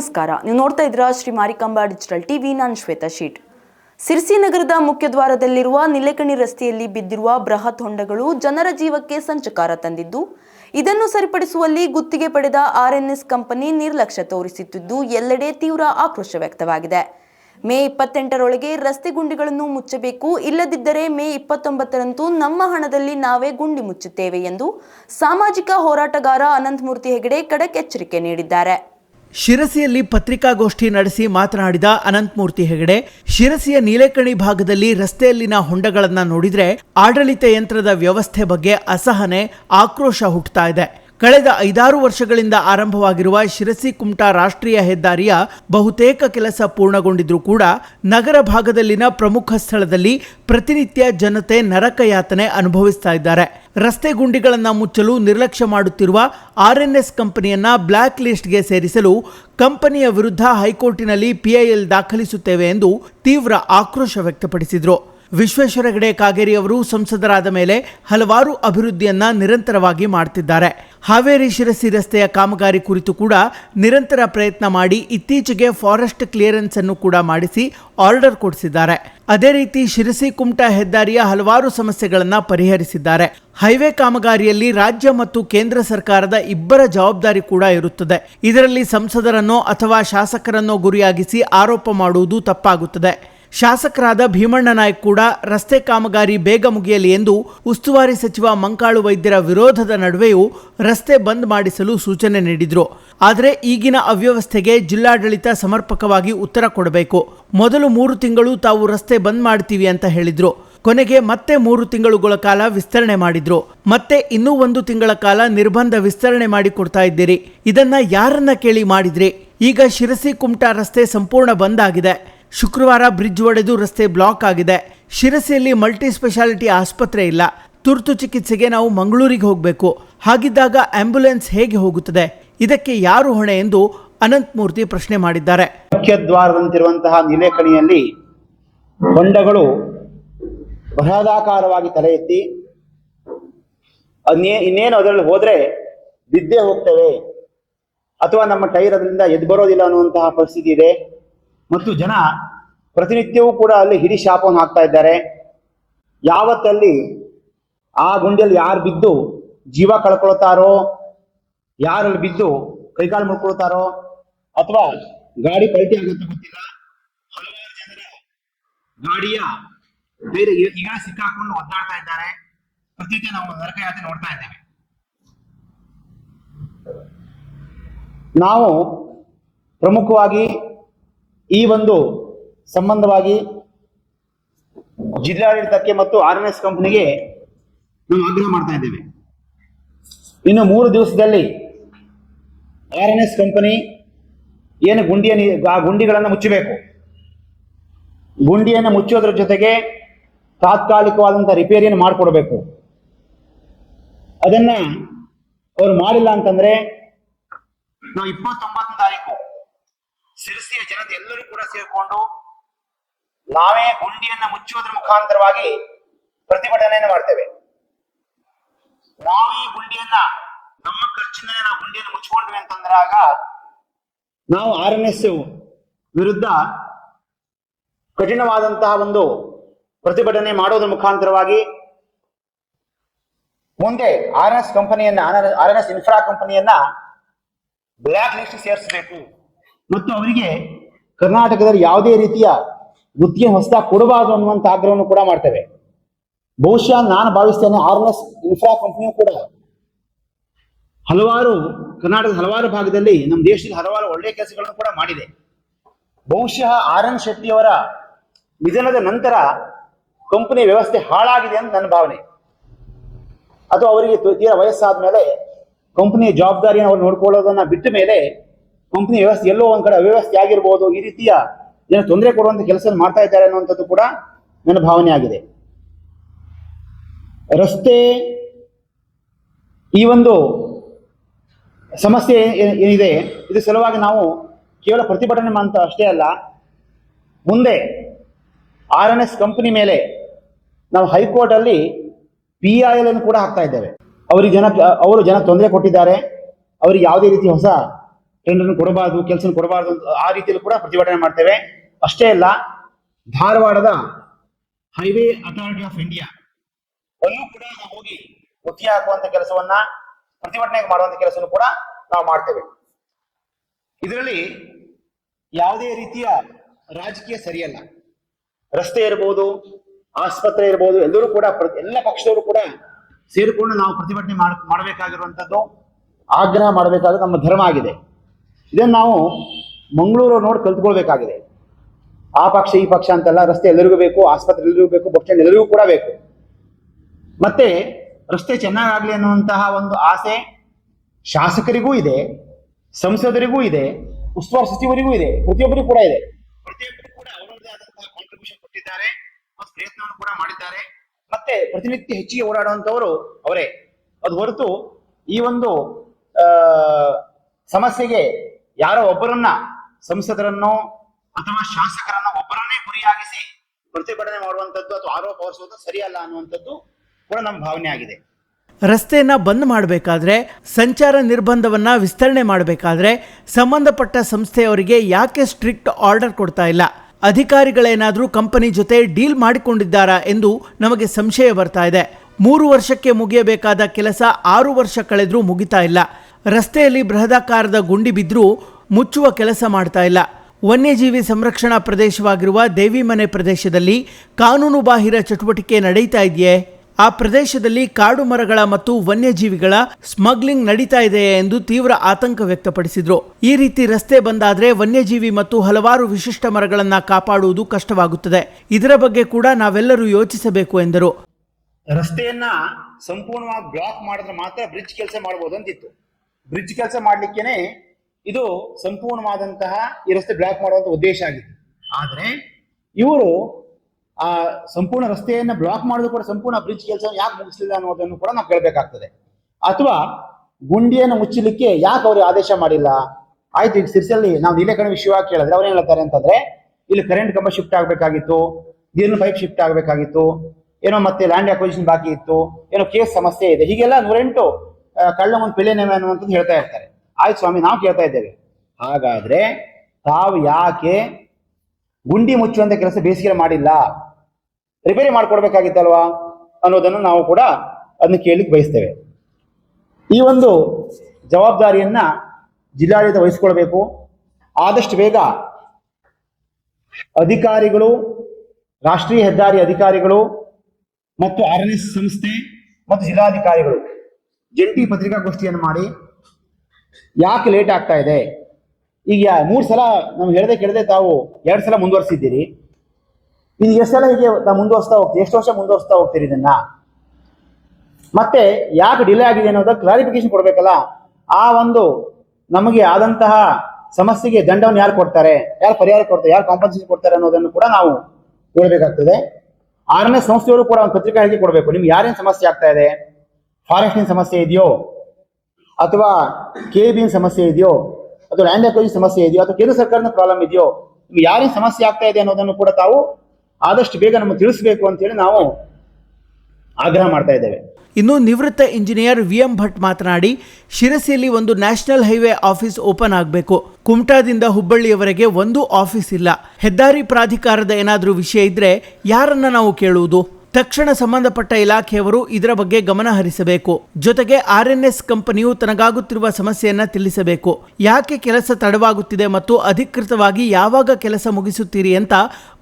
ನಮಸ್ಕಾರ. ನೀವು ನೋಡ್ತಾ ಇದ್ದೀರಾ ಶ್ರೀ ಮಾರಿಕಾಂಬಾ ಡಿಜಿಟಲ್ ಟಿವಿ. ನಾನು ಶ್ವೇತಾ ಶೀಟ್. ಸಿರ್ಸಿ ನಗರದ ಮುಖ್ಯ ದ್ವಾರದಲ್ಲಿರುವ ನಿಲೆಕಣಿ ರಸ್ತೆಯಲ್ಲಿ ಬಿದ್ದಿರುವ ಬೃಹತ್ ಹೊಂಡಗಳು ಜನರ ಜೀವಕ್ಕೆ ಸಂಚಕಾರ ತಂದಿದ್ದು, ಇದನ್ನು ಸರಿಪಡಿಸುವಲ್ಲಿ ಗುತ್ತಿಗೆ ಪಡೆದ ಆರ್ಎನ್ಎಸ್ ಕಂಪನಿ ನಿರ್ಲಕ್ಷ್ಯ ತೋರಿಸುತ್ತಿದ್ದು, ಎಲ್ಲೆಡೆ ತೀವ್ರ ಆಕ್ರೋಶ ವ್ಯಕ್ತವಾಗಿದೆ. ಮೇ ಇಪ್ಪತ್ತೆಂಟರೊಳಗೆ ರಸ್ತೆ ಗುಂಡಿಗಳನ್ನು ಮುಚ್ಚಬೇಕು, ಇಲ್ಲದಿದ್ದರೆ ಮೇ ಇಪ್ಪತ್ತೊಂಬತ್ತರಂದು ನಮ್ಮ ಹಣದಲ್ಲಿ ನಾವೇ ಗುಂಡಿ ಮುಚ್ಚುತ್ತೇವೆ ಎಂದು ಸಾಮಾಜಿಕ ಹೋರಾಟಗಾರ ಅನಂತಮೂರ್ತಿ ಹೆಗಡೆ ಖಡಕ್ ಎಚ್ಚರಿಕೆ ನೀಡಿದ್ದಾರೆ. ಶಿರಸಿಯಲ್ಲಿ ಪತ್ರಿಕಾಗೋಷ್ಠಿ ನಡೆಸಿ ಮಾತನಾಡಿದ ಅನಂತಮೂರ್ತಿ ಹೆಗಡೆ, ಶಿರಸಿಯ ನೀಲೇಕಣಿ ಭಾಗದಲ್ಲಿ ರಸ್ತೆಯಲ್ಲಿನ ಹೊಂಡಗಳನ್ನು ನೋಡಿದ್ರೆ ಆಡಳಿತ ಯಂತ್ರದ ವ್ಯವಸ್ಥೆ ಬಗ್ಗೆ ಅಸಹನೆ, ಆಕ್ರೋಶ ಹುಟ್ಟುತ್ತಾ ಇದೆ. ಕಳೆದ ಐದಾರು ವರ್ಷಗಳಿಂದ ಆರಂಭವಾಗಿರುವ ಶಿರಸಿ ಕುಮಟಾ ರಾಷ್ಟ್ರೀಯ ಹೆದ್ದಾರಿಯ ಬಹುತೇಕ ಕೆಲಸ ಪೂರ್ಣಗೊಂಡಿದ್ರೂ ಕೂಡ ನಗರ ಭಾಗದಲ್ಲಿನ ಪ್ರಮುಖ ಸ್ಥಳದಲ್ಲಿ ಪ್ರತಿನಿತ್ಯ ಜನತೆ ನರಕಯಾತನೆ ಅನುಭವಿಸ್ತಾ ಇದ್ದಾರೆ. ರಸ್ತೆ ಗುಂಡಿಗಳನ್ನು ಮುಚ್ಚಲು ನಿರ್ಲಕ್ಷ್ಯ ಮಾಡುತ್ತಿರುವ ಆರ್ಎನ್ಎಸ್ ಕಂಪನಿಯನ್ನ ಬ್ಲ್ಯಾಕ್ ಲಿಸ್ಟ್ಗೆ ಸೇರಿಸಲು ಕಂಪನಿಯ ವಿರುದ್ಧ ಹೈಕೋರ್ಟಿನಲ್ಲಿ ಪಿಐಎಲ್ ದಾಖಲಿಸುತ್ತೇವೆ ಎಂದು ತೀವ್ರ ಆಕ್ರೋಶ ವ್ಯಕ್ತಪಡಿಸಿದರು. ವಿಶ್ವೇಶ್ವರ ಹೆಗಡೆ ಕಾಗೇರಿ ಅವರು ಸಂಸದರಾದ ಮೇಲೆ ಹಲವಾರು ಅಭಿವೃದ್ಧಿಯನ್ನ ನಿರಂತರವಾಗಿ ಮಾಡ್ತಿದ್ದಾರೆ. ಹಾವೇರಿ ಶಿರಸಿ ರಸ್ತೆಯ ಕಾಮಗಾರಿ ಕುರಿತು ಕೂಡ ನಿರಂತರ ಪ್ರಯತ್ನ ಮಾಡಿ ಇತ್ತೀಚೆಗೆ ಫಾರೆಸ್ಟ್ ಕ್ಲಿಯರೆನ್ಸ್ ಅನ್ನು ಕೂಡ ಮಾಡಿಸಿ ಆರ್ಡರ್ ಕೊಡಿಸಿದ್ದಾರೆ. ಅದೇ ರೀತಿ ಶಿರಸಿ ಕುಮಟಾ ಹೆದ್ದಾರಿಯ ಹಲವಾರು ಸಮಸ್ಯೆಗಳನ್ನು ಪರಿಹರಿಸಿದ್ದಾರೆ. ಹೈವೇ ಕಾಮಗಾರಿಯಲ್ಲಿ ರಾಜ್ಯ ಮತ್ತು ಕೇಂದ್ರ ಸರ್ಕಾರದ ಇಬ್ಬರ ಜವಾಬ್ದಾರಿ ಕೂಡ ಇರುತ್ತದೆ. ಇದರಲ್ಲಿ ಸಂಸದರನ್ನೋ ಅಥವಾ ಶಾಸಕರನ್ನೋ ಗುರಿಯಾಗಿಸಿ ಆರೋಪ ಮಾಡುವುದು ತಪ್ಪಾಗುತ್ತದೆ. ಶಾಸಕರಾದ ಭೀಮಣ್ಣ ನಾಯ್ಕ್ ಕೂಡ ರಸ್ತೆ ಕಾಮಗಾರಿ ಬೇಗ ಮುಗಿಯಲಿ ಎಂದು ಉಸ್ತುವಾರಿ ಸಚಿವ ಮಂಕಾಳು ವೈದ್ಯರ ವಿರೋಧದ ನಡುವೆಯೂ ರಸ್ತೆ ಬಂದ್ ಮಾಡಿಸಲು ಸೂಚನೆ ನೀಡಿದ್ರು. ಆದರೆ ಈಗಿನ ಅವ್ಯವಸ್ಥೆಗೆ ಜಿಲ್ಲಾಡಳಿತ ಸಮರ್ಪಕವಾಗಿ ಉತ್ತರ ಕೊಡಬೇಕು. ಮೊದಲು ಮೂರು ತಿಂಗಳು ತಾವು ರಸ್ತೆ ಬಂದ್ ಮಾಡ್ತೀವಿ ಅಂತ ಹೇಳಿದ್ರು. ಕೊನೆಗೆ ಮತ್ತೆ ಮೂರು ತಿಂಗಳುಗಳ ಕಾಲ ವಿಸ್ತರಣೆ ಮಾಡಿದ್ರು. ಮತ್ತೆ ಇನ್ನೂ ಒಂದು ತಿಂಗಳ ಕಾಲ ನಿರ್ಬಂಧ ವಿಸ್ತರಣೆ ಮಾಡಿ ಕೊಡ್ತಾ ಇದ್ದೀರಿ. ಇದನ್ನ ಯಾರನ್ನ ಕೇಳಿ ಮಾಡಿದ್ರಿ? ಈಗ ಶಿರಸಿ ಕುಮಟಾ ರಸ್ತೆ ಸಂಪೂರ್ಣ ಬಂದ್ ಆಗಿದೆ. ಶುಕ್ರವಾರ ಬ್ರಿಡ್ಜ್ ಒಡೆದು ರಸ್ತೆ ಬ್ಲಾಕ್ ಆಗಿದೆ. ಶಿರಸಿಯಲ್ಲಿ ಮಲ್ಟಿ ಸ್ಪೆಷಾಲಿಟಿ ಆಸ್ಪತ್ರೆ ಇಲ್ಲ. ತುರ್ತು ಚಿಕಿತ್ಸೆಗೆ ನಾವು ಮಂಗಳೂರಿಗೆ ಹೋಗಬೇಕು. ಹಾಗಿದ್ದಾಗ ಆಂಬ್ಯುಲೆನ್ಸ್ ಹೇಗೆ ಹೋಗುತ್ತದೆ? ಇದಕ್ಕೆ ಯಾರು ಹೊಣೆ ಎಂದು ಅನಂತಮೂರ್ತಿ ಪ್ರಶ್ನೆ ಮಾಡಿದ್ದಾರೆ. ಮುಖ್ಯ ದ್ವಾರದಂತಿರುವಂತಹ ನಿಲೇಕಣಿಯಲ್ಲಿ ಹೊಂಡಗಳು ಬೃಹದಾಕಾರವಾಗಿ ತಲೆ ಎತ್ತಿ ಇನ್ನೇನು ಅದರಲ್ಲಿ ಹೋದ್ರೆ ಬಿದ್ದೇ ಹೋಗ್ತೇವೆ. ಅಥವಾ ನಮ್ಮ ಟೈರ್ ಅದರಿಂದ ಎದ್ದು ಬರೋದಿಲ್ಲ ಅನ್ನುವಂತಹ ಪರಿಸ್ಥಿತಿ ಇದೆ. ಮತ್ತು ಜನ ಪ್ರತಿನಿತ್ಯವೂ ಕೂಡ ಅಲ್ಲಿ ಹಿಡಿ ಶಾಪವನ್ನು ಹಾಕ್ತಾ ಇದ್ದಾರೆ. ಯಾವತ್ತಲ್ಲಿ ಆ ಗುಂಡಿಯಲ್ಲಿ ಯಾರು ಬಿದ್ದು ಜೀವ ಕಳ್ಕೊಳ್ತಾರೋ, ಯಾರಲ್ಲಿ ಬಿದ್ದು ಕೈಕಾಲು ಮುಡ್ಕೊಳ್ತಾರೋ ಅಥವಾ ಗಾಡಿ ಪಲ್ಟಿ ಆಗುತ್ತೆ ಗೊತ್ತಿಲ್ಲ. ಹಲವಾರು ಜನರ ಗಾಡಿಯ ಬೇರೆ ಈಗ ಸಿಕ್ಕಾಕೊಂಡು ಒದ್ದಾಡ್ತಾ ಇದ್ದಾರೆ. ಪ್ರತಿನಿತ್ಯ ನಾವು ನರಕಯಾತ್ರೆ ನೋಡ್ತಾ ಇದ್ದೇವೆ. ನಾವು ಪ್ರಮುಖವಾಗಿ ಈ ಒಂದು ಸಂಬಂಧವಾಗಿ ಜಿಲ್ಲಾಡಳಿತಕ್ಕೆ ಮತ್ತು ಆರ್ ಎನ್ ಎಸ್ ಕಂಪನಿಗೆ ನಾವು ಆಗ್ರಹ ಮಾಡ್ತಾ ಇದ್ದೇವೆ. ಇನ್ನು ಮೂರು ದಿವಸದಲ್ಲಿ ಆರ್ ಎನ್ ಎಸ್ ಕಂಪನಿ ಏನು ಗುಂಡಿಯ ಆ ಗುಂಡಿಗಳನ್ನು ಮುಚ್ಚಬೇಕು. ಗುಂಡಿಯನ್ನು ಮುಚ್ಚೋದ್ರ ಜೊತೆಗೆ ತಾತ್ಕಾಲಿಕವಾದಂಥ ರಿಪೇರಿಯನ್ನು ಮಾಡಿಕೊಡ್ಬೇಕು. ಅದನ್ನ ಅವ್ರು ಮಾಡಿಲ್ಲ ಅಂತಂದ್ರೆ ನಾವು ಇಪ್ಪತ್ತೊಂಬತ್ತು ಸಿರಸಿಯ ಜನತೆ ಎಲ್ಲರೂ ಕೂಡ ಸೇರಿಕೊಂಡು ನಾವೇ ಗುಂಡಿಯನ್ನ ಮುಚ್ಚುವುದರ ಮುಖಾಂತರವಾಗಿ ಪ್ರತಿಭಟನೆಯನ್ನು ಮಾಡ್ತೇವೆ. ನಾವೇ ಗುಂಡಿಯನ್ನ, ನಮ್ಮ ಖರ್ಚಿನಲ್ಲಿ ನಾವು ಗುಂಡಿಯನ್ನು ಮುಚ್ಚಿಕೊಂಡ್ವಿ ಅಂತಂದ್ರಾಗ ನಾವು ಆರ್ ಎನ್ ಎಸ್ ವಿರುದ್ಧ ಕಠಿಣವಾದಂತಹ ಒಂದು ಪ್ರತಿಭಟನೆ ಮಾಡೋದ್ರ ಮುಖಾಂತರವಾಗಿ ಮುಂದೆ ಆರ್ ಎನ್ ಎಸ್ ಕಂಪನಿಯನ್ನ ಆರ್ ಎನ್ ಎಸ್ ಇನ್ಫ್ರಾ ಕಂಪನಿಯನ್ನ ಬ್ಲ್ಯಾಕ್ ಲಿಸ್ಟ್ ಸೇರಿಸಬೇಕು. ಮತ್ತು ಅವರಿಗೆ ಕರ್ನಾಟಕದಲ್ಲಿ ಯಾವುದೇ ರೀತಿಯ ಗುತ್ತಿಗೆ ಹೊಸದಾಗಿ ಕೊಡಬಾರದು ಅನ್ನುವಂಥ ಆಗ್ರಹವನ್ನು ಕೂಡ ಮಾಡ್ತೇವೆ. ಬಹುಶಃ ನಾನು ಭಾವಿಸ್ತೇನೆ ಆರ್ ಎಸ್ ಇನ್ಫ್ರಾ ಕಂಪ್ನಿಯು ಕೂಡ ಹಲವಾರು ಕರ್ನಾಟಕದ ಹಲವಾರು ಭಾಗದಲ್ಲಿ ನಮ್ಮ ದೇಶದಲ್ಲಿ ಹಲವಾರು ಒಳ್ಳೆಯ ಕೆಲಸಗಳನ್ನು ಕೂಡ ಮಾಡಿದೆ. ಬಹುಶಃ ಆರ್ ಎನ್ ಶೆಟ್ಟಿಯವರ ನಿಧನದ ನಂತರ ಕಂಪನಿ ವ್ಯವಸ್ಥೆ ಹಾಳಾಗಿದೆ ಅಂತ ನನ್ನ ಭಾವನೆ. ಅಥವಾ ಅವರಿಗೆ ತೀರಾ ವಯಸ್ಸಾದ ಮೇಲೆ ಕಂಪನಿಯ ಜವಾಬ್ದಾರಿಯನ್ನು ಅವ್ರು ನೋಡ್ಕೊಳ್ಳೋದನ್ನ ಬಿಟ್ಟ ಮೇಲೆ ಕಂಪನಿ ವ್ಯವಸ್ಥೆ ಎಲ್ಲೋ ಒಂದ್ ಕಡೆ ಅವ್ಯವಸ್ಥೆ ಆಗಿರ್ಬೋದು, ಈ ರೀತಿಯ ಜನ ತೊಂದರೆ ಕೊಡುವಂತ ಕೆಲಸ ಮಾಡ್ತಾ ಇದ್ದಾರೆ ಅನ್ನುವಂಥದ್ದು ಕೂಡ ನನ್ನ ಭಾವನೆ ಆಗಿದೆ. ರಸ್ತೆ ಈ ಒಂದು ಸಮಸ್ಯೆ ಏನಿದೆ, ಇದು ಸಲುವಾಗಿ ನಾವು ಕೇವಲ ಪ್ರತಿಭಟನೆ ಅಂತ ಅಷ್ಟೇ ಅಲ್ಲ, ಮುಂದೆ ಆರ್ ಎನ್ ಎಸ್ ಕಂಪನಿ ಮೇಲೆ ನಾವು ಹೈಕೋರ್ಟ್ ಅಲ್ಲಿ ಪಿ ಐ ಎಲ್ ಅನ್ನು ಕೂಡ ಹಾಕ್ತಾ ಇದ್ದೇವೆ. ಅವರಿಗೆ ಜನ, ಅವರು ಜನ ತೊಂದರೆ ಕೊಟ್ಟಿದ್ದಾರೆ, ಅವರಿಗೆ ಯಾವುದೇ ರೀತಿ ಹೊಸ ಟೆಂಡರ್ ಕೊಡಬಾರ್ದು ಕೆಲಸ ಕೊಡಬಾರ್ದು ಆ ರೀತಿಯಲ್ಲಿ ಕೂಡ ಪ್ರತಿಭಟನೆ ಮಾಡ್ತೇವೆ. ಅಷ್ಟೇ ಅಲ್ಲ, ಧಾರವಾಡದ ಹೈವೇ ಅಥಾರಿಟಿ ಆಫ್ ಇಂಡಿಯಾ ಅಲ್ಲೂ ಕೂಡ ನಾವು ಹೋಗಿ ಒತ್ತಿ ಹಾಕುವಂತ ಕೆಲಸವನ್ನ ಪ್ರತಿಭಟನೆ ಮಾಡುವಂತ ಕೆಲಸವನ್ನು ಕೂಡ ನಾವು ಮಾಡ್ತೇವೆ. ಇದರಲ್ಲಿ ಯಾವುದೇ ರೀತಿಯ ರಾಜಕೀಯ ಸರಿಯಲ್ಲ. ರಸ್ತೆ ಇರಬಹುದು ಆಸ್ಪತ್ರೆ ಇರಬಹುದು ಎಲ್ಲರೂ ಕೂಡ ಎಲ್ಲ ಪಕ್ಷದವರು ಕೂಡ ಸೇರಿಕೊಂಡು ನಾವು ಪ್ರತಿಭಟನೆ ಮಾಡ, ಮಾಡಬೇಕಾಗಿರುವಂತದ್ದು, ಆಗ್ರಹ ಮಾಡಬೇಕಾದ ನಮ್ಮ ಧರ್ಮ ಆಗಿದೆ. ಇದನ್ನು ನಾವು ಮಂಗಳೂರು ನೋಡಿ ಕಲ್ತ್ಕೊಳ್ಬೇಕಾಗಿದೆ. ಆ ಪಕ್ಷ, ಈ ಪಕ್ಷ ಅಂತಲ್ಲ ರಸ್ತೆ ಎಲ್ಲರಿಗೂ ಬೇಕು, ಆಸ್ಪತ್ರೆ ಎಲ್ಲರಿಗೂ ಬೇಕು, ಬಸ್ ಎಲ್ಲರಿಗೂ ಕೂಡ ಬೇಕು. ಮತ್ತೆ ರಸ್ತೆ ಚೆನ್ನಾಗಾಗಲಿ ಅನ್ನುವಂತಹ ಒಂದು ಆಸೆ ಶಾಸಕರಿಗೂ ಇದೆ, ಸಂಸದರಿಗೂ ಇದೆ, ಉಸ್ತುವಾರಿ ಸಚಿವರಿಗೂ ಇದೆ, ಪ್ರತಿಯೊಬ್ಬರಿಗೂ ಕೂಡ ಇದೆ. ಪ್ರತಿಯೊಬ್ಬರು ಕೂಡ ಅವರದೇ ಆದಂತಹ ಕಾಂಟ್ರಿಬ್ಯೂಷನ್ ಕೊಟ್ಟಿದ್ದಾರೆ ಮತ್ತು ಪ್ರಯತ್ನವನ್ನು ಕೂಡ ಮಾಡಿದ್ದಾರೆ. ಮತ್ತೆ ಪ್ರತಿನಿತ್ಯ ಹೆಚ್ಚಿಗೆ ಓಡಾಡುವಂತವರು ಅವರೇ. ಅದು ಹೊರತು ಈ ಒಂದು ಸಮಸ್ಯೆಗೆ ಯಾರೋ ಒಬ್ಬರನ್ನ ಸಂಸದರನ್ನೋ ಅಥವಾ ಶಾಸಕರನ್ನ ಒಬ್ಬರನ್ನೇ ಗುರಿಯಾಗಿಸಿ ಪ್ರತಿಭಟನೆ ಮಾಡುವಂತದ್ದು ಅಥವಾ ಆರೋಪ ಹೊರಿಸುವುದು ಸರಿಯಲ್ಲ ಅನ್ನುವಂಥದ್ದು ಕೂಡ ನಮ್ಮ ಭಾವನೆ ಆಗಿದೆ. ರಸ್ತೆಯನ್ನ ಬಂದ್ ಮಾಡಬೇಕಾದ್ರೆ, ಸಂಚಾರ ನಿರ್ಬಂಧವನ್ನ ವಿಸ್ತರಣೆ ಮಾಡಬೇಕಾದ್ರೆ ಸಂಬಂಧಪಟ್ಟ ಸಂಸ್ಥೆಯವರಿಗೆ ಯಾಕೆ ಸ್ಟ್ರಿಕ್ಟ್ ಆರ್ಡರ್ ಕೊಡ್ತಾ ಇಲ್ಲ? ಅಧಿಕಾರಿಗಳೇನಾದರೂ ಕಂಪನಿ ಜೊತೆ ಡೀಲ್ ಮಾಡಿಕೊಂಡಿದ್ದಾರಾ ಎಂದು ನಮಗೆ ಸಂಶಯ ಬರ್ತಾ ಇದೆ. ಮೂರು ವರ್ಷಕ್ಕೆ ಮುಗಿಯಬೇಕಾದ ಕೆಲಸ ಆರು ವರ್ಷ ಕಳೆದರೂ ಮುಗಿತಾ ಇಲ್ಲ. ರಸ್ತೆಯಲ್ಲಿ ಬೃಹದಾಕಾರದ ಗುಂಡಿ ಬಿದ್ದರೂ ಮುಚ್ಚುವ ಕೆಲಸ ಮಾಡ್ತಾ ಇಲ್ಲ. ವನ್ಯಜೀವಿ ಸಂರಕ್ಷಣಾ ಪ್ರದೇಶವಾಗಿರುವ ದೇವಿಮನೆ ಪ್ರದೇಶದಲ್ಲಿ ಕಾನೂನುಬಾಹಿರ ಚಟುವಟಿಕೆ ನಡೀತಾ ಇದೆಯೇ? ಆ ಪ್ರದೇಶದಲ್ಲಿ ಕಾಡು ಮರಗಳ ಮತ್ತು ವನ್ಯಜೀವಿಗಳ ಸ್ಮಗ್ಲಿಂಗ್ ನಡೀತಾ ಇದೆ ಎಂದು ತೀವ್ರ ಆತಂಕ ವ್ಯಕ್ತಪಡಿಸಿದರು. ಈ ರೀತಿ ರಸ್ತೆ ಬಂದಾದ್ರೆ ವನ್ಯಜೀವಿ ಮತ್ತು ಹಲವಾರು ವಿಶಿಷ್ಟ ಮರಗಳನ್ನು ಕಾಪಾಡುವುದು ಕಷ್ಟವಾಗುತ್ತದೆ. ಇದರ ಬಗ್ಗೆ ಕೂಡ ನಾವೆಲ್ಲರೂ ಯೋಚಿಸಬೇಕು ಎಂದರು. ರಸ್ತೆಯನ್ನ ಸಂಪೂರ್ಣವಾಗಿ ಬ್ಲಾಕ್ ಮಾಡಿದ್ರೆ ಮಾತ್ರ ಬ್ರಿಡ್ಜ್ ಕೆಲಸ ಮಾಡಬಹುದು ಅಂತಿತ್ತು. ಬ್ರಿಡ್ಜ್ ಕೆಲಸ ಮಾಡ್ಲಿಕ್ಕೇನೆ ಇದು ಸಂಪೂರ್ಣವಾದಂತಹ ಈ ರಸ್ತೆ ಬ್ಲಾಕ್ ಮಾಡುವಂತ ಉದ್ದೇಶ ಆಗಿತ್ತು. ಆದ್ರೆ ಇವರು ಆ ಸಂಪೂರ್ಣ ರಸ್ತೆಯನ್ನ ಬ್ಲಾಕ್ ಮಾಡೋದು ಕೂಡ ಸಂಪೂರ್ಣ ಬ್ರಿಡ್ಜ್ ಕೆಲಸ ಯಾಕೆ ಮುಗಿಸಲಿಲ್ಲ ಅನ್ನೋದನ್ನು ಕೂಡ ನಾವು ಕೇಳಬೇಕಾಗ್ತದೆ. ಅಥವಾ ಗುಂಡಿಯನ್ನು ಮುಚ್ಚಲಿಕ್ಕೆ ಯಾಕೆ ಅವರು ಆದೇಶ ಮಾಡಿಲ್ಲ? ಆಯ್ತು, ಈಗ ಸಿರಿಸಲ್ಲಿ ನಾವು ನೀಲೇಕಣ ವಿಷಯವಾಗಿ ಕೇಳಿದ್ರೆ ಅವ್ರು ಹೇಳ್ತಾರೆ ಅಂತಂದ್ರೆ, ಇಲ್ಲಿ ಕರೆಂಟ್ ಕಂಬ ಶಿಫ್ಟ್ ಆಗ್ಬೇಕಾಗಿತ್ತು, ನೀರಿನ ಪೈಪ್ ಶಿಫ್ಟ್ ಆಗ್ಬೇಕಾಗಿತ್ತು ಏನೋ ಮತ್ತೆ ಲ್ಯಾಂಡ್ ಅಕ್ವಿಸಿಷನ್ ಬಾಕಿ ಇತ್ತು, ಏನೋ ಕೇಸ್ ಸಮಸ್ಯೆ ಇದೆ, ಹೀಗೆಲ್ಲ ನೂರೆಂಟು ಕಳ್ಳ ಒಂದು ಪಿಳೆನೇವೆ ಅನ್ನುವಂಥದ್ದು ಹೇಳ್ತಾ ಇರ್ತಾರೆ. ಆಯ್ತು ಸ್ವಾಮಿ, ನಾವು ಕೇಳ್ತಾ ಇದ್ದೇವೆ. ಹಾಗಾದ್ರೆ ತಾವು ಯಾಕೆ ಗುಂಡಿ ಮುಚ್ಚುವಂತ ಕೆಲಸ ಬೇಸಿಗೆ ಮಾಡಿಲ್ಲ? ರಿಪೇರಿ ಮಾಡ್ಕೊಡ್ಬೇಕಾಗಿತ್ತಲ್ವಾ? ಅನ್ನೋದನ್ನು ನಾವು ಕೂಡ ಅದನ್ನ ಕೇಳಲಿಕ್ಕೆ ಬಯಸ್ತೇವೆ. ಈ ಒಂದು ಜವಾಬ್ದಾರಿಯನ್ನ ಜಿಲ್ಲಾಡಳಿತ ವಹಿಸ್ಕೊಳ್ಬೇಕು. ಆದಷ್ಟು ಬೇಗ ಅಧಿಕಾರಿಗಳು, ರಾಷ್ಟ್ರೀಯ ಹೆದ್ದಾರಿ ಅಧಿಕಾರಿಗಳು ಮತ್ತು ಆರ್ ಎನ್ ಎಸ್ ಸಂಸ್ಥೆ ಮತ್ತು ಜಿಲ್ಲಾಧಿಕಾರಿಗಳು ಜಂಟಿ ಪತ್ರಿಕಾಗೋಷ್ಠಿಯನ್ನು ಮಾಡಿ. ಯಾಕೆ ಲೇಟ್ ಆಗ್ತಾ ಇದೆ? ಈಗ ಮೂರು ಸಲ ನಾವು ಹೇಳದೆ ಕೇಳದೆ ತಾವು ಎರಡು ಸಲ ಮುಂದುವರಿಸಿದ್ದೀರಿ. ಇದು ಎಷ್ಟು ಸಲ ಹೀಗೆ ನಾವು ಮುಂದುವರಿಸ್ತಾ ಹೋಗ್ತೀವಿ ಎಷ್ಟು ವರ್ಷ ಮುಂದುವರಿಸ್ತಾ ಹೋಗ್ತೀರಿ ಇದನ್ನ? ಮತ್ತೆ ಯಾಕೆ ಡಿಲೇ ಆಗಿದೆ ಅನ್ನೋದ ಕ್ಲಾರಿಫಿಕೇಶನ್ ಕೊಡಬೇಕಲ್ಲ? ಆ ಒಂದು ನಮಗೆ ಆದಂತಹ ಸಮಸ್ಯೆಗೆ ದಂಡವನ್ನು ಯಾರು ಕೊಡ್ತಾರೆ? ಯಾರು ಪರಿಹಾರ ಕೊಡ್ತಾರೆ? ಯಾರು ಕಾಂಪನ್ಸೇಷನ್ ಕೊಡ್ತಾರೆ ಅನ್ನೋದನ್ನು ಕೂಡ ನಾವು ನೋಡಬೇಕಾಗ್ತದೆ. ಆರನೇ ಸಂಸ್ಥೆಯವರು ಕೂಡ ಒಂದು ಪತ್ರಿಕಾ ಹೇಳಿಕೆ ಕೊಡಬೇಕು. ನಿಮ್ಗೆ ಯಾರೇನು ಸಮಸ್ಯೆ ಆಗ್ತಾ ಇದೆ? ಫಾರೆಸ್ಟಿನ ಸಮಸ್ಯೆ ಇದೆಯೋ? ಅಥವಾ ಕೆ ಬಿನ ಸಮಸ್ಯೆ ಇದೆಯೋ? ಅಥವಾ ಲ್ಯಾಂಡ್ ಅಕ್ವಿಸಿಷನ್ ಸಮಸ್ಯೆ ಇದೆಯೋ? ಅಥವಾ ಕೇಂದ್ರ ಸರ್ಕಾರದ ಪ್ರಾಬ್ಲಮ್ ಇದೆಯೋ? ನಿಮ್ಗೆ ಯಾರೇನು ಸಮಸ್ಯೆ ಆಗ್ತಾ ಇದೆ ಅನ್ನೋದನ್ನು ಕೂಡ ತಾವು ಆದಷ್ಟು ಬೇಗ ನಮಗೆ ತಿಳಿಸ್ಬೇಕು ಅಂತೇಳಿ ನಾವು ಆಗ್ರಹ ಮಾಡ್ತಾ ಇದ್ದೇವೆ. ಇನ್ನು ನಿವೃತ್ತ ಇಂಜಿನಿಯರ್ ವಿ ಎಂ ಭಟ್ ಮಾತನಾಡಿ, ಶಿರಸಿಯಲ್ಲಿ ಒಂದು ನ್ಯಾಷನಲ್ ಹೈವೇ ಆಫೀಸ್ ಓಪನ್ ಆಗಬೇಕು. ಕುಮಟಾದಿಂದ ಹುಬ್ಬಳ್ಳಿಯವರೆಗೆ ಒಂದು ಆಫೀಸ್ ಇಲ್ಲ. ಹೆದ್ದಾರಿ ಪ್ರಾಧಿಕಾರದ ಏನಾದರೂ ವಿಷಯ ಇದ್ರೆ ಯಾರನ್ನ ನಾವು ಕೇಳುವುದು? ತಕ್ಷಣ ಸಂಬಂಧಪಟ್ಟ ಇಲಾಖೆಯವರು ಇದರ ಬಗ್ಗೆ ಗಮನ ಹರಿಸಬೇಕು. ಜೊತೆಗೆ ಆರ್ ಎನ್ ಎಸ್ ಕಂಪನಿಯು ತನಗಾಗುತ್ತಿರುವ ಸಮಸ್ಯೆಯನ್ನ ತಿಳಿಸಬೇಕು. ಯಾಕೆ ಕೆಲಸ ತಡವಾಗುತ್ತಿದೆ ಮತ್ತು ಅಧಿಕೃತವಾಗಿ ಯಾವಾಗ ಕೆಲಸ ಮುಗಿಸುತ್ತೀರಿ ಅಂತ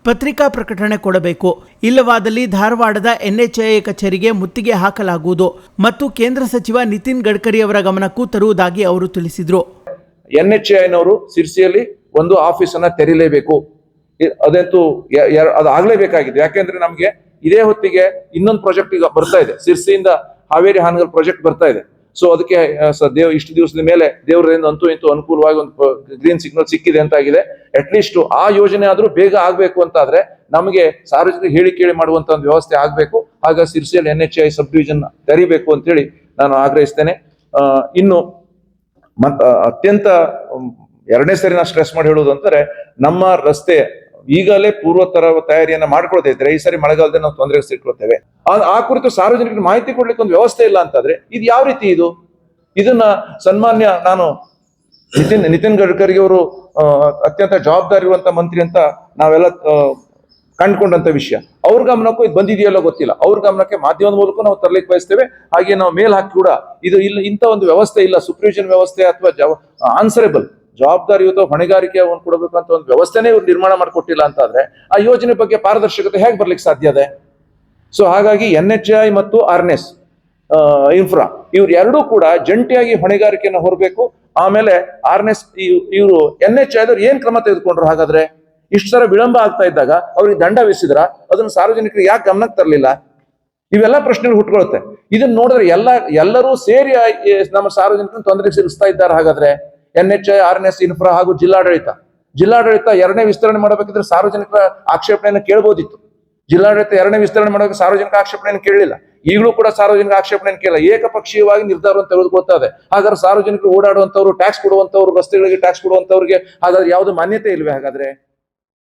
ಪತ್ರಿಕಾ ಪ್ರಕಟಣೆ ಕೊಡಬೇಕು. ಇಲ್ಲವಾದಲ್ಲಿ ಧಾರವಾಡದ ಎನ್ಎಚ್ಎ ಕಚೇರಿಗೆ ಮುತ್ತಿಗೆ ಹಾಕಲಾಗುವುದು ಮತ್ತು ಕೇಂದ್ರ ಸಚಿವ ನಿತಿನ್ ಗಡ್ಕರಿ ಅವರ ಗಮನಕ್ಕೂ ತರುವುದಾಗಿ ಅವರು ತಿಳಿಸಿದರು. ಎನ್ ಎಚ್ ಐನವರು ಸಿರ್ಸಿಯಲ್ಲಿ ಒಂದು ಆಫೀಸ್ ಅನ್ನ ತೆರೀಲೇಬೇಕು. ಅದಂತೂ ಅದಾಗಲೇಬೇಕಾಗಿದೆ. ಯಾಕೆಂದ್ರೆ ನಮ್ಗೆ ಇದೇ ಹೊತ್ತಿಗೆ ಇನ್ನೊಂದು ಪ್ರಾಜೆಕ್ಟ್ ಈಗ ಬರ್ತಾ ಇದೆ. ಸಿರ್ಸಿಯಿಂದ ಹಾವೇರಿ ಹಾನಗಲ್ ಪ್ರಾಜೆಕ್ಟ್ ಬರ್ತಾ ಇದೆ. ಸೊ ಅದಕ್ಕೆ ದೇವ್ ಇಷ್ಟು ದಿವಸದ ಮೇಲೆ ದೇವರಿಂದ ಅಂತೂ ಇಂತೂ ಅನುಕೂಲವಾಗಿ ಒಂದು ಗ್ರೀನ್ ಸಿಗ್ನಲ್ ಸಿಕ್ಕಿದೆ ಅಂತಾಗಿದೆ. ಅಟ್ ಲೀಸ್ಟ್ ಆ ಯೋಜನೆ ಆದ್ರೂ ಬೇಗ ಆಗ್ಬೇಕು ಅಂತಾದ್ರೆ ನಮಗೆ ಸಾರ್ವಜನಿಕ ಹೇಳಿ ಕೇಳಿ ಮಾಡುವಂತ ಒಂದು ವ್ಯವಸ್ಥೆ ಆಗ್ಬೇಕು. ಆಗ ಸಿರ್ಸಿಯಲ್ಲಿ N H I sub division ತೆರಿಬೇಕು ಅಂತೇಳಿ ನಾನು ಆಗ್ರಹಿಸ್ತೇನೆ. ಇನ್ನು ಅತ್ಯಂತ ಎರಡನೇ ಸರಿ ನಾನು ಸ್ಟ್ರೆಸ್ ಮಾಡಿ ಹೇಳೋದು ಅಂದರೆ ನಮ್ಮ ರಸ್ತೆ ಈಗಲೇ ಪೂರ್ವತರ ತಯಾರಿಯನ್ನ ಮಾಡ್ಕೊಳ್ತಾ ಇದ್ರೆ ಈ ಸರಿ ಮಳೆಗಾಲದಲ್ಲಿ ನಾವು ತೊಂದರೆ ಸಿಕ್ಕೊಳ್ತೇವೆ. ಆ- ಕುರಿತು ಸಾರ್ವಜನಿಕರಿಗೆ ಮಾಹಿತಿ ಕೊಡ್ಲಿಕ್ಕೆ ಒಂದು ವ್ಯವಸ್ಥೆ ಇಲ್ಲ ಅಂತಾದ್ರೆ ಇದು ಯಾವ ರೀತಿ ಇದು? ಇದನ್ನ ಸನ್ಮಾನ್ಯ ನಾನು ನಿತಿನ್ ನಿತಿನ್ ಗಡ್ಕರಿ ಅವರು ಅತ್ಯಂತ ಜವಾಬ್ದಾರಿ ಇರುವಂತ ಮಂತ್ರಿ ಅಂತ ನಾವೆಲ್ಲ ಕಂಡುಕೊಂಡಂತ ವಿಷಯ. ಅವ್ರ ಗಮನಕ್ಕೂ ಇದು ಬಂದಿದೆಯಲ್ಲ ಗೊತ್ತಿಲ್ಲ. ಅವ್ರ ಗಮನಕ್ಕೆ ಮಾಧ್ಯಮದ ಮೂಲಕ ನಾವು ತರಲಿಕ್ಕೆ ಬಯಸ್ತೇವೆ. ಹಾಗೆ ನಾವು ಮೇಲ್ ಹಾಕಿ ಕೂಡ ಇದು ಇಲ್ಲ ಇಂಥ ಒಂದು ವ್ಯವಸ್ಥೆ ಇಲ್ಲ ಸೂಪರ್ವಿಷನ್ ವ್ಯವಸ್ಥೆ ಅಥವಾ ಆನ್ಸರೇಬಲ್ ಜವಾಬ್ದಾರಿಯುತ ಹೊಣೆಗಾರಿಕೆ ಅವನು ಕೊಡಬೇಕು ಅಂತ ಒಂದು ವ್ಯವಸ್ಥೆನೇ ಇವ್ರು ನಿರ್ಮಾಣ ಮಾಡಿಕೊಟ್ಟಿಲ್ಲ ಅಂತ ಆದ್ರೆ ಆ ಯೋಜನೆ ಬಗ್ಗೆ ಪಾರದರ್ಶಕತೆ ಹೇಗೆ ಬರ್ಲಿಕ್ಕೆ ಸಾಧ್ಯ ಇದೆ ಸೊ ಹಾಗಾಗಿ ಎನ್ ಎಚ್ ಐ ಮತ್ತು ಆರ್ನೆಸ್ ಇನ್ಫ್ರಾ ಇವ್ರು ಎರಡೂ ಕೂಡ ಜಂಟಿಯಾಗಿ ಹೊಣೆಗಾರಿಕೆಯನ್ನು ಹೊರಬೇಕು. ಆಮೇಲೆ ಆರ್ನೆಸ್ ಇವರು ಎನ್ ಎಚ್ ಐದವ್ರು ಏನ್ ಕ್ರಮ ತೆಗೆದುಕೊಂಡ್ರು ಹಾಗಾದ್ರೆ? ಇಷ್ಟು ಸರ ವಿಳಂಬ ಆಗ್ತಾ ಇದ್ದಾಗ ಅವ್ರಿಗೆ ದಂಡ ವಿಸಿದ್ರ, ಅದನ್ನು ಸಾರ್ವಜನಿಕರಿಗೆ ಯಾಕೆ ಗಮನಕ್ಕೆ ತರಲಿಲ್ಲ? ಇವೆಲ್ಲ ಪ್ರಶ್ನೆಗಳು ಹುಟ್ಕೊಳುತ್ತೆ. ಇದನ್ನ ನೋಡಿದ್ರೆ ಎಲ್ಲ, ಎಲ್ಲರೂ ಸೇರಿ ನಮ್ಮ ಸಾರ್ವಜನಿಕರನ್ನು ತೊಂದರೆ ಸಿಗಿಸ್ತಾ ಇದ್ದಾರೆ ಹಾಗಾದ್ರೆ? N H I R N S infra ಹಾಗೂ ಜಿಲ್ಲಾಡಳಿತ. ಜಿಲ್ಲಾಡಳಿತ ಎರಡನೇ ವಿಸ್ತರಣೆ ಮಾಡಬೇಕಿದ್ರೆ ಸಾರ್ವಜನಿಕರ ಆಕ್ಷೇಪಣೆಯನ್ನು ಕೇಳಬಹುದಿತ್ತು ಜಿಲ್ಲಾಡಳಿತ ಎರಡನೇ ವಿಸ್ತರಣೆ ಮಾಡೋಕೆ ಸಾರ್ವಜನಿಕ ಆಕ್ಷೇಪಣೆಯನ್ನು ಕೇಳಲಿಲ್ಲ. ಈಗಲೂ ಕೂಡ ಸಾರ್ವಜನಿಕ ಆಕ್ಷೇಪಣೆಯನ್ನು ಕೇಳ ಏಕಪಕ್ಷೀಯವಾಗಿ ನಿರ್ಧಾರವನ್ನು ತೆಗೆದುಕೊಳ್ತಾ ಇದೆ. ಹಾಗಾದ್ರೆ ಸಾರ್ವಜನಿಕರು ಓಡಾಡುವಂತವ್ರು ಟ್ಯಾಕ್ಸ್ ಕೊಡುವಂತವ್ರು ರಸ್ತೆಗಳಿಗೆ ಟ್ಯಾಕ್ಸ್ ಕೊಡುವಂತವ್ರಿಗೆ ಹಾಗಾದ್ರೆ ಯಾವುದು ಮಾನ್ಯತೆ ಇಲ್ವೇ ಹಾಗಾದ್ರೆ?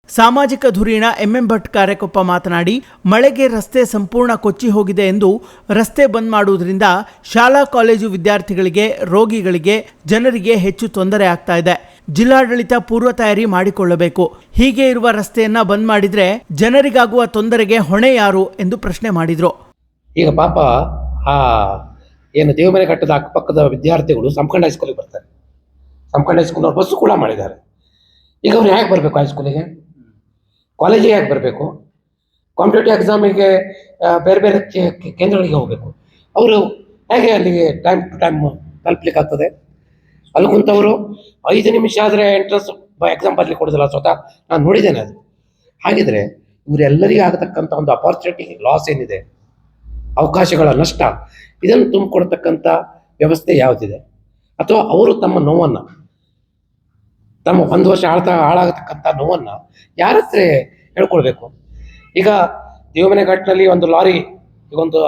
ಸಾಮಾಜಿಕ ಧುರೀಣ ಎಂಎಂ ಭಟ್ ಕಾರ್ಯಕೊಪ್ಪ ಮಾತನಾಡಿ, ಮಳೆಗೆ ರಸ್ತೆ ಸಂಪೂರ್ಣ ಕೊಚ್ಚಿ ಹೋಗಿದೆ ಎಂದು ರಸ್ತೆ ಬಂದ್ ಮಾಡುವುದರಿಂದ ಶಾಲಾ ಕಾಲೇಜು ವಿದ್ಯಾರ್ಥಿಗಳಿಗೆ, ರೋಗಿಗಳಿಗೆ, ಜನರಿಗೆ ಹೆಚ್ಚು ತೊಂದರೆ ಆಗ್ತಾ ಇದೆ. ಜಿಲ್ಲಾಡಳಿತ ಪೂರ್ವ ತಯಾರಿ ಮಾಡಿಕೊಳ್ಳಬೇಕು. ಹೀಗೆ ಇರುವ ರಸ್ತೆಯನ್ನ ಬಂದ್ ಮಾಡಿದ್ರೆ ಜನರಿಗಾಗುವ ತೊಂದರೆಗೆ ಹೊಣೆ ಯಾರು ಎಂದು ಪ್ರಶ್ನೆ ಮಾಡಿದ್ರು. ಈಗ ಪಾಪ ಆ ಏನು ದೇವಮನೆ ಕಟ್ಟದ ಅಕ್ಕಪಕ್ಕದ ವಿದ್ಯಾರ್ಥಿಗಳು ಸಂಕಂಡ ಹೈಸ್ಕೂಲಿಗೆ ಬರ್ತಾರೆ. ಸಂಕಂಡ ಹೈಸ್ಕೂಲ್ ಬಸ್ಸು ಕೂಡ ಮಾಡಿದ್ದಾರೆ. ಈಗ ಅವ್ರು ಹೇಗೆ ಬರಬೇಕು ಹೈಸ್ಕೂಲಿಗೆ ಕಾಲೇಜಿಗೆ ಯಾಕೆ ಬರಬೇಕು? ಕಾಂಪಿಟೇಟಿವ್ ಎಕ್ಸಾಮಿಗೆ ಬೇರೆ ಬೇರೆ ಕೇಂದ್ರಗಳಿಗೆ ಹೋಗಬೇಕು. ಅವರು ಹೇಗೆ ಅಲ್ಲಿಗೆ ಟೈಮ್ ಟು ಟೈಮ್ ತಲುಪಲಿಕ್ಕಾಗ್ತದೆ? ಅಲ್ಲಿ ಕುಂತವರು ಐದು ನಿಮಿಷ ಆದರೆ ಎಂಟ್ರೆನ್ಸ್ ಎಕ್ಸಾಮ್ ಬರಲಿಕ್ಕೆ ಕೊಡೋದಿಲ್ಲ ಸ್ವತಃ. ನಾನು ನೋಡಿದ್ದೇನೆ ಅದು. ಹಾಗಿದ್ರೆ ಇವರೆಲ್ಲರಿಗೂ ಆಗತಕ್ಕಂಥ ಒಂದು ಅಪಾರ್ಚುನಿಟಿ ಲಾಸ್ ಏನಿದೆ? ಅವಕಾಶಗಳ ನಷ್ಟ. ಇದನ್ನು ತುಂಬಿಕೊಡ್ತಕ್ಕಂಥ ವ್ಯವಸ್ಥೆ ಯಾವುದಿದೆ? ಅಥವಾ ಅವರು ತಮ್ಮ ನೋವನ್ನು ತಮ್ಮ ಒಂದು ವರ್ಷ ಆಳ್ತಾ ಹಾಳಾಗತಕ್ಕಂಥ ನೋವನ್ನು ಯಾರ ಹತ್ರ ಹೇಳ್ಕೊಳ್ಬೇಕು? ಈಗ ದೇವಮನೆ ಘಾಟ್ನಲ್ಲಿ ಒಂದು ಲಾರಿ, ಈಗ ಒಂದು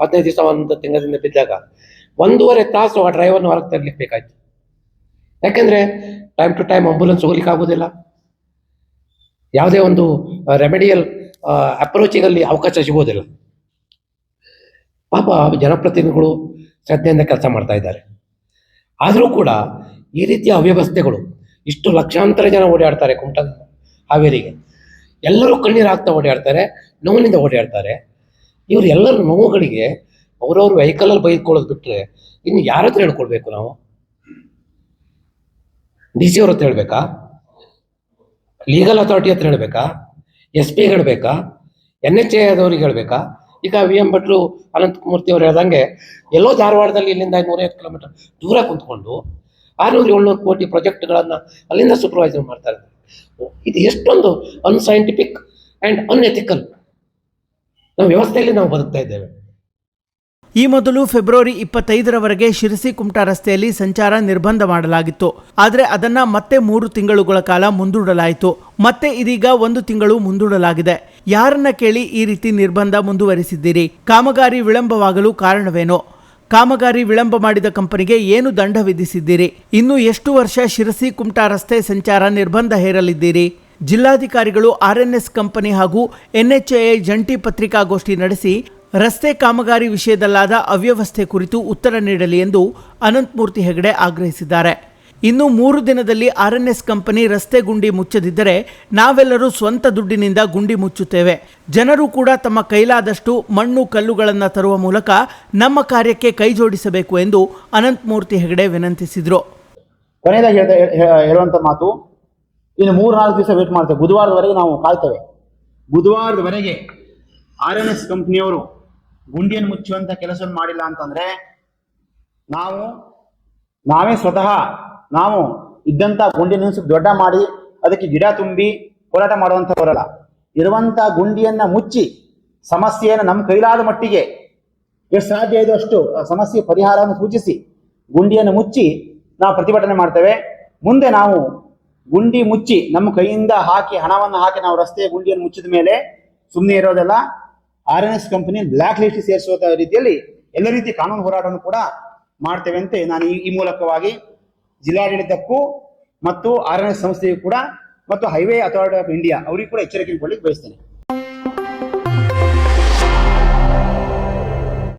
ಹದಿನೈದು ದಿವಸ ಒಂದು ತಿಂಗಳಿಂದ ಬಿದ್ದಾಗ ಒಂದೂವರೆ ತಾಸು ಆ ಡ್ರೈವರ್ನ ಹೊರಗೆ ತರಲಿಕ್ಕೆ ಬೇಕಾಯ್ತು ಯಾಕೆಂದ್ರೆ ಟೈಮ್ ಟು ಟೈಮ್ ಆಂಬುಲೆನ್ಸ್ ಹೋಗ್ಲಿಕ್ಕೆ ಆಗೋದಿಲ್ಲ. ಯಾವುದೇ ಒಂದು ರೆಮಿಡಿಯಲ್ ಅಪ್ರೋಚಿಗಲ್ಲಿ ಅವಕಾಶ ಸಿಗೋದಿಲ್ಲ ಪಾಪ ಜನಪ್ರತಿನಿಧಿಗಳು ಶ್ರದ್ಧೆಯಿಂದ ಕೆಲಸ ಮಾಡ್ತಾ ಇದ್ದಾರೆ. ಆದರೂ ಕೂಡ ಈ ರೀತಿಯ ಅವ್ಯವಸ್ಥೆಗಳು ಇಷ್ಟು ಲಕ್ಷಾಂತರ ಜನ ಓಡಾಡ್ತಾರೆ ಕುಮಟದಿಂದ ಹಾವೇರಿಗೆ. ಎಲ್ಲರೂ ಕಣ್ಣೀರು ಹಾಕ್ತಾ ಓಡಾಡ್ತಾರೆ, ನೋವಿನಿಂದ ಓಡಾಡ್ತಾರೆ. ಇವರು ಎಲ್ಲರ ನೋವುಗಳಿಗೆ ಅವ್ರವ್ರ ವೆಹಿಕಲಲ್ಲಿ ಬೈದ್ಕೊಳ್ಳೋದು ಬಿಟ್ಟರೆ ಇನ್ನು ಯಾರ ಹತ್ರ ಹೇಳ್ಕೊಳ್ಬೇಕು ನಾವು? ಡಿ ಸಿ ಅವ್ರ ಹತ್ರ ಹೇಳ್ಬೇಕಾ? ಲೀಗಲ್ ಅಥಾರಿಟಿ ಹತ್ರ ಹೇಳ್ಬೇಕಾ? ಎಸ್ ಪಿ ಹೇಳ್ಬೇಕಾ? ಎನ್ ಎಚ್ ಎ ಆದವ್ರಿಗೆ ಹೇಳ್ಬೇಕಾ? ಈಗ ವಿ ಎಂ ಭಟ್ರು ಅನಂತಮೂರ್ತಿ ಅವ್ರು ಹೇಳ್ದಂಗೆ ಎಲ್ಲೋ ಧಾರವಾಡದಲ್ಲಿ ಇಲ್ಲಿಂದ ನೂರೈವತ್ತು ಕಿಲೋಮೀಟರ್ ದೂರ ಕುಂತ್ಕೊಂಡು ಆರುನೂರು ಏಳ್ನೂರು ಕೋಟಿ ಪ್ರಾಜೆಕ್ಟ್ಗಳನ್ನು ಅಲ್ಲಿಂದ ಸೂಪರ್ವೈಸರ್ ಮಾಡ್ತಾರೆ ಇದು ಎಷ್ಟೊಂದು ಅನ್ಸೈಂಟಿಫಿಕ್ ಆ್ಯಂಡ್ ಅನ್ಎಥಿಕಲ್ ನಾವು ವ್ಯವಸ್ಥೆಯಲ್ಲಿ ನಾವು ಬದುಕ್ತಾ ಇದ್ದೇವೆ. ಈ ಮೊದಲು ಫೆಬ್ರವರಿ ಇಪ್ಪತ್ತೈದರವರೆಗೆ ಶಿರಸಿ ಕುಮಟಾ ರಸ್ತೆಯಲ್ಲಿ ಸಂಚಾರ ನಿರ್ಬಂಧ ಮಾಡಲಾಗಿತ್ತು. ಆದರೆ ಅದನ್ನ ಮತ್ತೆ ಮೂರು ತಿಂಗಳುಗಳ ಕಾಲ ಮುಂದೂಡಲಾಯಿತು. ಮತ್ತೆ ಇದೀಗ ಒಂದು ತಿಂಗಳು ಮುಂದೂಡಲಾಗಿದೆ. ಯಾರನ್ನ ಕೇಳಿ ಈ ರೀತಿ ನಿರ್ಬಂಧ ಮುಂದುವರಿಸಿದ್ದೀರಿ? ಕಾಮಗಾರಿ ವಿಳಂಬವಾಗಲು ಕಾರಣವೇನು? ಕಾಮಗಾರಿ ವಿಳಂಬ ಮಾಡಿದ ಕಂಪನಿಗೆ ಏನು ದಂಡ ವಿಧಿಸಿದ್ದೀರಿ? ಇನ್ನು ಎಷ್ಟು ವರ್ಷ ಶಿರಸಿ ಕುಮಟಾ ರಸ್ತೆ ಸಂಚಾರ ನಿರ್ಬಂಧ ಹೇರಲಿದ್ದೀರಿ? ಜಿಲ್ಲಾಧಿಕಾರಿಗಳು ಆರ್ಎನ್ಎಸ್ ಕಂಪನಿ ಹಾಗೂ ಎನ್ಎಚ್ಎಐ ಜಂಟಿ ಪತ್ರಿಕಾಗೋಷ್ಠಿ ನಡೆಸಿ ರಸ್ತೆ ಕಾಮಗಾರಿ ವಿಷಯದಲ್ಲಾದ ಅವ್ಯವಸ್ಥೆ ಕುರಿತು ಉತ್ತರ ನೀಡಲಿ ಎಂದು ಅನಂತಮೂರ್ತಿ ಹೆಗಡೆ ಆಗ್ರಹಿಸಿದ್ದಾರೆ. ಇನ್ನು ಮೂರು ದಿನದಲ್ಲಿ ಆರ್ ಎನ್ ಎಸ್ ಕಂಪನಿ ರಸ್ತೆ ಗುಂಡಿ ಮುಚ್ಚದಿದ್ದರೆ ನಾವೆಲ್ಲರೂ ಸ್ವಂತ ದುಡ್ಡಿನಿಂದ ಗುಂಡಿ ಮುಚ್ಚುತ್ತೇವೆ. ಜನರು ಕೂಡ ತಮ್ಮ ಕೈಲಾದಷ್ಟು ಮಣ್ಣು ಕಲ್ಲುಗಳನ್ನು ತರುವ ಮೂಲಕ ನಮ್ಮ ಕಾರ್ಯಕ್ಕೆ ಕೈ ಜೋಡಿಸಬೇಕು ಎಂದು ಅನಂತಮೂರ್ತಿ ಹೆಗಡೆ ವಿನಂತಿಸಿದರು. ಕೊನೆಯದಾಗಿ ಹೇಳುವಂತ ಮಾತು, ಇನ್ನು ಮೂರು ನಾಲ್ಕು ದಿವಸ ವೇಟ್ ಮಾಡ್ತೇವೆ. ಬುಧವಾರದವರೆಗೆ ನಾವು ಕಾಯ್ತೇವೆ. ಬುಧವಾರದವರೆಗೆ ಆರ್ ಎನ್ ಎಸ್ ಕಂಪ್ನಿಯವರು ಗುಂಡಿಯನ್ನು ಮುಚ್ಚುವಂತ ಕೆಲಸವನ್ನು ಮಾಡಿಲ್ಲ ಅಂತಂದ್ರೆ ನಾವು, ನಾವೇ ಸ್ವತಃ ನಾವು ಇದ್ದಂಥ ಗುಂಡಿಯನ್ನು ಸ್ವಲ್ಪ ದೊಡ್ಡ ಮಾಡಿ ಅದಕ್ಕೆ ಗಿಡ ತುಂಬಿ ಹೋರಾಟ ಮಾಡುವಂಥವರಲ್ಲ. ಇರುವಂಥ ಗುಂಡಿಯನ್ನು ಮುಚ್ಚಿ ಸಮಸ್ಯೆಯನ್ನು ನಮ್ಮ ಕೈಲಾದ ಮಟ್ಟಿಗೆ ಎಷ್ಟು ಸಾಧ್ಯ ಇದೆ ಅಷ್ಟು ಆ ಸಮಸ್ಯೆ ಪರಿಹಾರವನ್ನು ಸೂಚಿಸಿ ಗುಂಡಿಯನ್ನು ಮುಚ್ಚಿ ನಾವು ಪ್ರತಿಭಟನೆ ಮಾಡ್ತೇವೆ. ಮುಂದೆ ನಾವು ಗುಂಡಿ ಮುಚ್ಚಿ ನಮ್ಮ ಕೈಯಿಂದ ಹಾಕಿ ಹಣವನ್ನು ಹಾಕಿ ನಾವು ರಸ್ತೆಯ ಗುಂಡಿಯನ್ನು ಮುಚ್ಚಿದ ಮೇಲೆ ಸುಮ್ಮನೆ ಇರೋದೆಲ್ಲ, R N S company black list ಸೇರಿಸುವ ರೀತಿಯಲ್ಲಿ ಎಲ್ಲ ರೀತಿ ಕಾನೂನು ಹೋರಾಟವನ್ನು ಕೂಡ ಮಾಡ್ತೇವೆ ಅಂತ ನಾನು ಈ ಮೂಲಕವಾಗಿ ಜಿಲ್ಲಾಡಳಿತಕ್ಕೂ ಮತ್ತು ಆರ್ ಎನ್ ಎಸ್ ಕೂಡ ಮತ್ತು ಹೈವೇ ಅಥಾರಿಟಿ ಆಫ್ ಇಂಡಿಯಾ, ಅವರಿಗೂ ಕೂಡ ಎಚ್ಚರಿಕೆ ಕೊಡಲಿಕ್ಕೆ ಬಯಸ್ತೇನೆ.